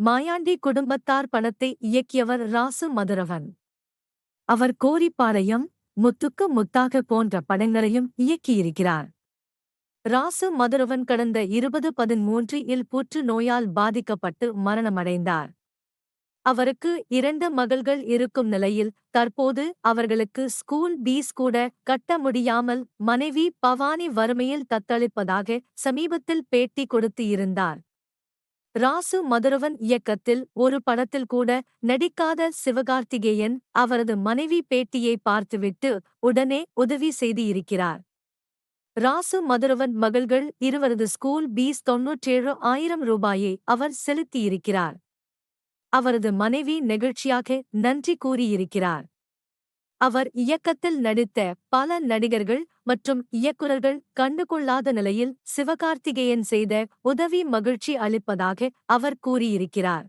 மாயாண்டி குடும்பத்தார் பணத்தை இயக்கியவர் ராசு மதுரவன். அவர் கோரிப்பாளையம் முத்துக்கு முத்தாக போன்ற படங்களையும் இயக்கியிருக்கிறார். ராசு மதுரவன் கடந்த இருபது பதிமூன்று இல் புற்று நோயால் பாதிக்கப்பட்டு மரணமடைந்தார். அவருக்கு இரண்டு மகள்கள் இருக்கும் நிலையில் தற்போது அவர்களுக்கு ஸ்கூல் பீஸ் கூட கட்ட முடியாமல் மனைவி பவானி வறுமையில் தத்தளிப்பதாக சமீபத்தில் பேட்டி கொடுத்து இருந்தார். ராசு மதுரவன் இயக்கத்தில் ஒரு படத்தில் கூட நடிக்காத சிவகார்த்திகேயன் அவரது மனைவி பேட்டியை பார்த்துவிட்டு உடனே உதவி செய்திருக்கிறார் ராசு மதுரவன் மகள்கள் இருவரது ஸ்கூல் பீஸ் தொன்னூற்றேழு ஆயிரம் ரூபாயை அவர் செலுத்தியிருக்கிறார். அவரது மனைவி நெகிழ்ச்சியாக நன்றி கூறியிருக்கிறார். அவர் இயக்கத்தில் நடித்த பல நடிகர்கள் மற்றும் இயக்குநர்கள் கண்டுகொள்ளாத நிலையில் சிவகார்த்திகேயன் செய்த உதவி மகிழ்ச்சி அளிப்பதாக அவர் கூறியிருக்கிறார்.